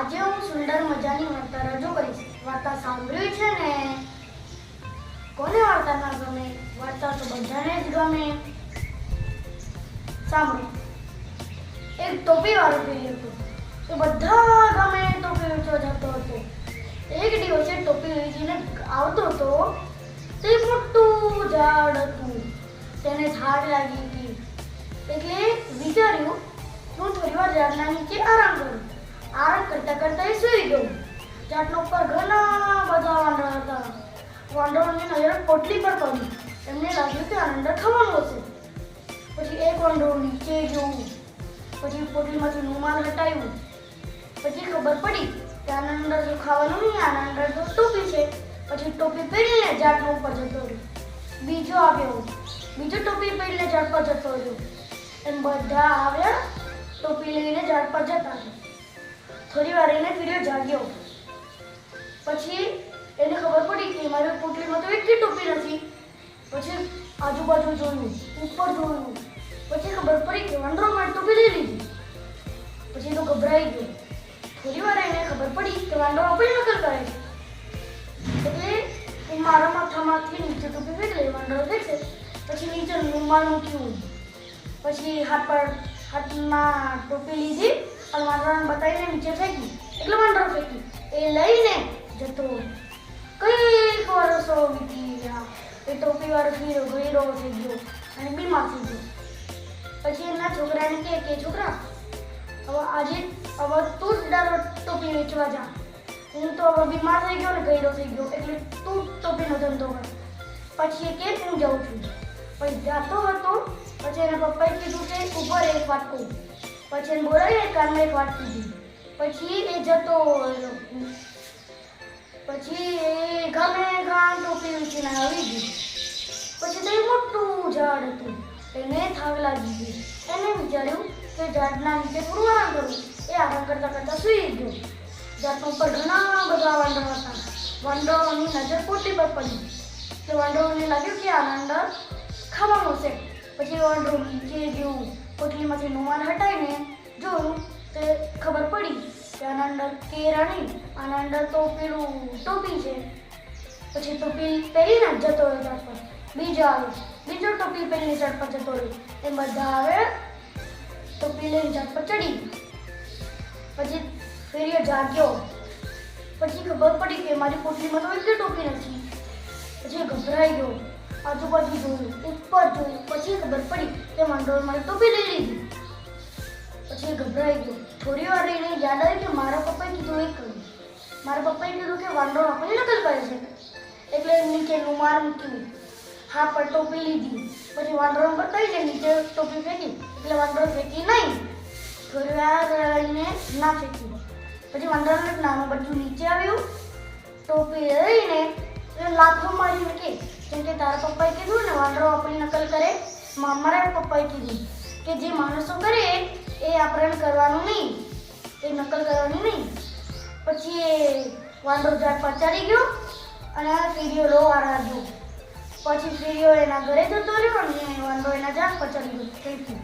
આજે હું સુંદર મજાની વાર્તા રજૂ કરીશ. વાર્તા સાંભળ્યું છે ને? કોને વાર્તા ના ગમે? વાર્તા તો બધાને જ ગમે. સાંભળો. એક ટોપી વાળો ભાઈ હતો. એ બધા ગમે ટોપી વેચવા જતો હતો. એક દિવસે ટોપી વેચીને આવતો હતો. તે મોટું ઝાડ હતું. તેને ઝાડ લાગી હતી. એટલે વિચાર્યું, હું થોડી વાર ઝાડના નીચે આરામ કરતા કરતા એ સૂઈ ગયો. ઝાડના ઉપર ઘણા બધા વાંદરા હતા. વાંદરોની નજર પોટલી પર પડી. એમને લાગ્યું કે આના અંદર ખાવાનું હશે. પછી એક વાંદરો નીચે જોયું પછી પોટલીમાંથી રૂમાલ હટાવ્યું. પછી ખબર પડી કે આના અંદર જો ખાવાનું નહીં આના અંદર તો ટોપી છે. પછી ટોપી પહેરીને ઝાડના ઉપર જતો રહ્યો. બીજો આવ્યો. બીજો ટોપી પહેરીને ઝાડ પર જતો રહ્યો. એમ બધા આવ્યા ટોપી લઈને ઝાડ પર જતા રહ્યા. થોડી વાર એને ફીર્યો જાગ્યો પછી એને ખબર પડી કે મારી પોટલીમાં તો એટલી ટોપી નથી. પછી આજુબાજુ જોયું, ઉપર જોયું. પછી ખબર પડી કે વાંદરો મારી ટોપી લઈ લીધી. પછી તો ગભરાઈ ગયો. થોડી વાર એને ખબર પડી કે વાંદરો આપણી નકલ કરે છે. એટલે એ મારા માથામાંથી નીચે ટોપી ફેંકી લઈ, વાંદરો ફેંકશે પછી નીચે રૂમાલ મૂક્યું પછી હાથ પર હાથમાં ટોપી લીધી. અને બતાવીને નીચે ફેંકી. એટલે વાંદરો ફેંકી. એ લઈને જતો કંઈક વર્ષો વીતી ગયા. એ ટોપી વાળો ગીરો થઈ ગયો અને બીમાર થઈ ગયો. પછી એમના છોકરાને કહે કે, છોકરા, હવે આજે, હવે તું જ દર ટોપી વેચવા જા. હું તો હવે બીમાર થઈ ગયો ને ગયરો થઈ ગયો. એટલે તું ટોપીનો ધંધો કર. પછી એ કે હું જાઉં છું. પછી જાતો હતો. પછી એના પપ્પાએ કીધું કે ઉપર એક વાત કહું. પછી એને બોલાવીને કાનમાં એક વાત કીધી. પછી એ જતો પછી એ ગમે ગામ ટોપી ઊંચીને આવી ગઈ. પછી તો મોટું ઝાડ હતું. એને થાક લાગી ગઈ એને વિચાર્યું કે ઝાડના નીચે થોડું આરામ કરું. એ આરામ કરતાં કરતાં સૂઈ ગયો. ઝાડના ઉપર ઘણા બધા વાંદરો હતા. વાંદરોની નજર પોતી પર પડી. તો વાંદરોને લાગ્યું કે આ વાંદર ખાવાનું છે. પછી વાંદરો નીચે ગયું. પોટલીમાંથી નુમાન હટાવીને જોયું તે ખબર પડી કે આના અંદર કેરા આના અંદર તો પેલું ટોપી છે. પછી ટોપી પહેરીને જતો રહ્યો ઝાડ પર. બીજો આવ્યો બીજો ટોપી પહેરીને ઝાડ પર જતો રહ્યો. એ બધા આવે ટોપી લઈને ઝાડ પર ચડી પછી ફેરીઓ જાગ્યો. પછી ખબર પડી કે મારી કોટલીમાં તો એટલી ટોપી નથી. પછી ગભરાઈ ગયો. આજુબાજુ જોયું, ઉપર જોયું, પછી ખબર પડી કે વાંદરોએ મારી ટોપી લઈ લીધી. પછી ગભરાઈ ગયો. થોડી વાર રહીને યાદ આવ્યું કે મારા પપ્પાએ કીધું એ કર્યું મારા પપ્પાએ કીધું કે વાંદરો આપણી નકલ કરે છે. એટલે નીચે રૂમાલ મૂક્યું હા, પણ ટોપી લીધી. પછી વાંદરો કઈ દે, નીચે ટોપી ફેંકી. એટલે વાંદરો ફેંકી નહીં. થોડી વાર રહીને ના ફેંકી. પછી વાંદરાનું નાનું બધું નીચે આવ્યું, ટોપી લઈને લાથો મારીને કે કે તારા પપ્પાએ કીધું ને, વાંદરો આપણી નકલ કરે. મા- મારા પપ્પાએ કીધું કે જે માણસો કરે, એ આપણે કરવાનું નહીં. એ નકલ કરવાની નહીં. પછી એ વાંદરો ઝાડ પર ગયો અને ફીરીઓ લોવા રાખ્યો પછી ફીરીઓ એના ઘરે જતો રહ્યો અને વાંદરો એના ઝાડ પર ચડી ગયો થઈ ગયું.